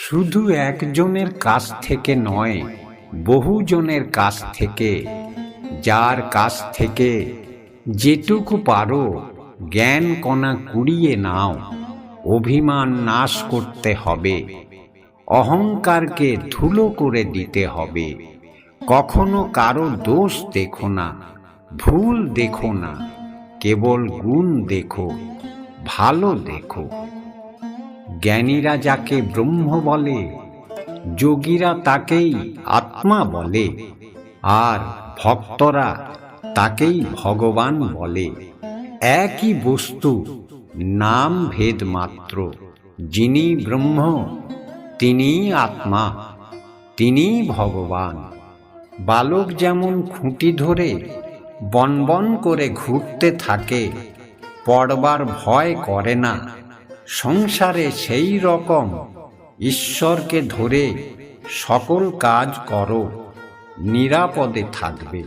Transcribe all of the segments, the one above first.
শুধু একজনের কাছ থেকে নয়, বহুজনের কাছ থেকে। যার কাছ থেকে যেটুকু পারো, জ্ঞান কণা কুড়িয়ে নাও, অভিমান নাশ করতে হবে, অহংকারকে ধুলো করে দিতে হবে। কখনো কারও দোষ দেখো না, ভুল দেখো না, কেবল গুণ দেখো, ভালো দেখো। জ্ঞানীরা যাকে ব্রহ্ম বলে, যোগীরা তাকেই আত্মা বলে, আর ভক্তরা তাকেই ভগবান বলে। একই বস্তু, নাম ভেদ মাত্র। যিনি ব্রহ্ম তিনি আত্মা তিনি ভগবান। বালক যেমন খুঁটি ধরে বনবন করে ঘুরতে থাকে, পড়বার ভয় করে না। সংসারে সেই রকম। ঈশ্বরকে ধরে সকল কাজ করো, নিরাপদে থাকবে।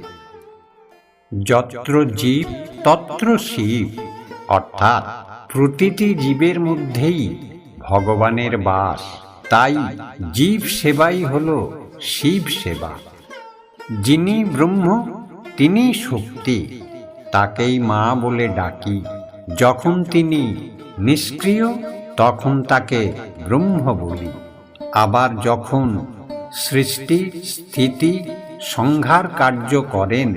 যত্র জীব, তত্র শিব, অর্থাৎ প্রতিটি জীবের মধ্যেই ভগবানের বাস। তাই জীব সেবাই হল শিব সেবা। যিনি ব্রহ্ম তিনি শক্তি, তাকেই মা বলে ডাকি। যখন তিনি নিষ্ক্রিয়, তখন তাকে ব্রহ্ম বলি আবার যখন সৃষ্টি, স্থিতি, সংহার কার্য করেন,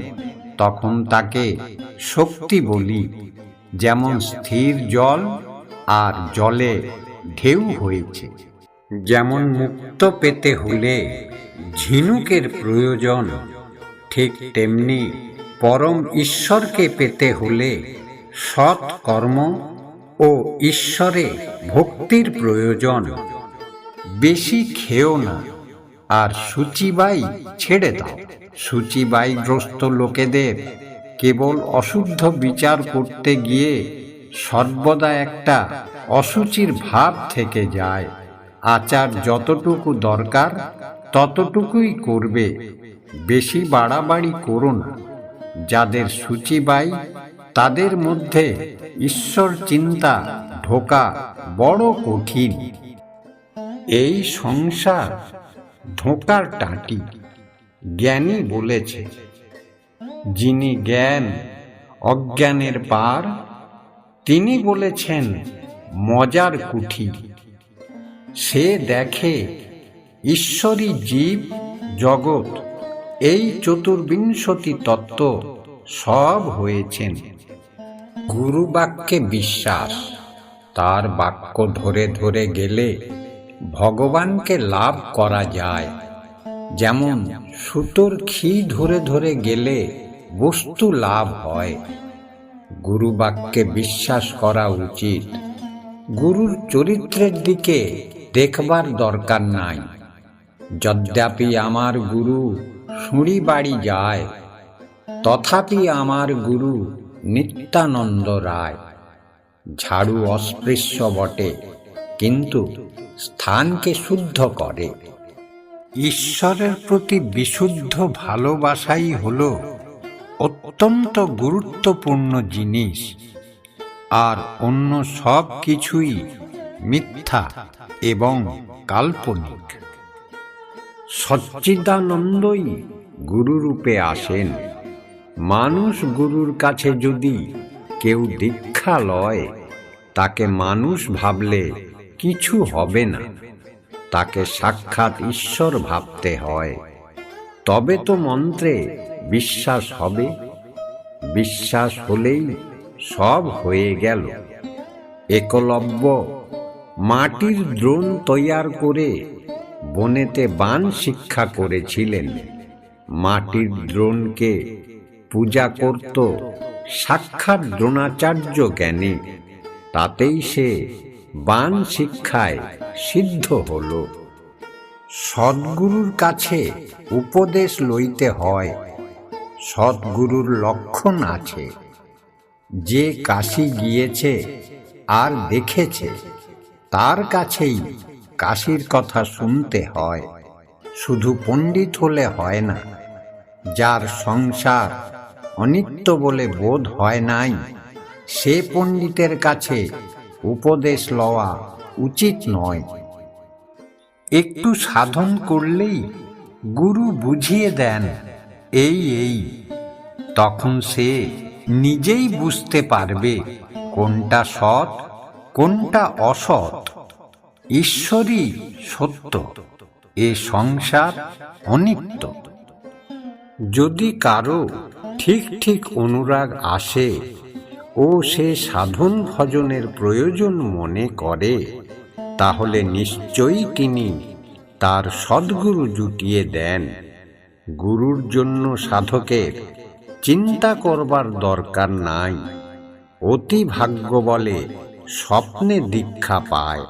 তখন তাকে শক্তি বলি, যেমন স্থির জল আর জলে ঢেউ হয়েছে। যেমন মুক্ত পেতে হলে ঝিনুকের প্রয়োজন, ঠিক তেমনি পরম ঈশ্বরকে পেতে হলে সৎ কর্ম ও ঈশ্বরে ভক্তির প্রয়োজন। বেশি খেও না, আর সূচিবাই ছেড়ে দাও। সূচিবাইগ্রস্ত লোকেদের কেবল অশুদ্ধ বিচার করতে গিয়ে সর্বদা একটা অসুচির ভাব থেকে যায়। আচার যতটুকু দরকার, ততটুকুই করবে। বেশি বাড়াবাড়ি করো না। যাদের সূচিবাই তাদের মধ্যে ঈশ্বর চিন্তা ঢোকা বড় কঠিন। এই সংসার ধোকার টাটি, জ্ঞানী বলেছে। যিনি জ্ঞান, অজ্ঞানের পার, তিনি বলেছেন, মজার কুঠি। সে দেখে ঈশ্বরী জীব, জগৎ, এই চতুর্বিংশতি তত্ত্ব সব হয়েছেন। গুরু বাক্যে বিশ্বাস। তার বাক্য ধরে ধরে গেলে ভগবানকে লাভ করা যায়। যেমন সুতোর খি ধরে ধরে গেলে বস্তু লাভ হয়। গুরু বাক্যে বিশ্বাস করা উচিত। গুরুর চরিত্রের দিকে দেখবার দরকার নাই। যদ্যাপি আমার গুরু শুঁড়ি বাড়ি যায়, তথাপি আমার গুরু নিত্যানন্দ রায়। ঝাড়ু অস্পৃশ্য বটে, কিন্তু স্থানকে শুদ্ধ করে। ঈশ্বরের প্রতি বিশুদ্ধ ভালোবাসাই হল অত্যন্ত গুরুত্বপূর্ণ জিনিস, আর অন্য সব কিছুই মিথ্যা এবং কাল্পনিক। সচ্চিদানন্দই গুরুরূপে আসেন। মানুষ গুরুর কাছে যদি কেউ দীক্ষা লয়, তাকে মানুষ ভাবলে কিছু হবে না। তাকে সাক্ষাৎ ঈশ্বর ভাবতে হয়। তবে তো মন্ত্রে বিশ্বাস হবে। বিশ্বাস হলেই সব হয়ে গেল। একলব্য মাটির দ্রোণ তৈয়ার করে বনেতে বান শিক্ষা করেছিলেন। মাটির দ্রোণকে পূজা করত, সাক্ষাৎ দ্রোণাচার্য জ্ঞানী। তাতেই সে বান শিক্ষায় সিদ্ধ হল। সদ্গুরুর কাছে উপদেশ লইতে হয়, সদ্গুরুর লক্ষণ আছে। যে কাশি গিয়েছে আর দেখেছে, তার কাছেই কাশির কথা শুনতে হয়। শুধু পণ্ডিত হলে হয় না, যার সংসার অনিত্য বলে বোধ হয় নাই। সে পণ্ডিতের কাছে উপদেশ লওয়া উচিত নয়। একটু সাধন করলেই গুরু বুঝিয়ে দেন, এই এই। তখন সে নিজেই বুঝতে পারবে কোনটা সৎ, কোনটা অসৎ। ঈশ্বরই সত্য, এ সংসার অনিত্য। যদি কারও ঠিক ঠিক অনুরাগ আসে। ও সে সাধন ভজনের প্রয়োজন মনে করে। তাহলে নিশ্চয়ই তিনি তার সদ্গুরু জুটিয়ে দেন। গুরুর জন্য সাধকের চিন্তা করবার দরকার নাই। অতি ভাগ্য বলে স্বপ্নে দীক্ষা পায়।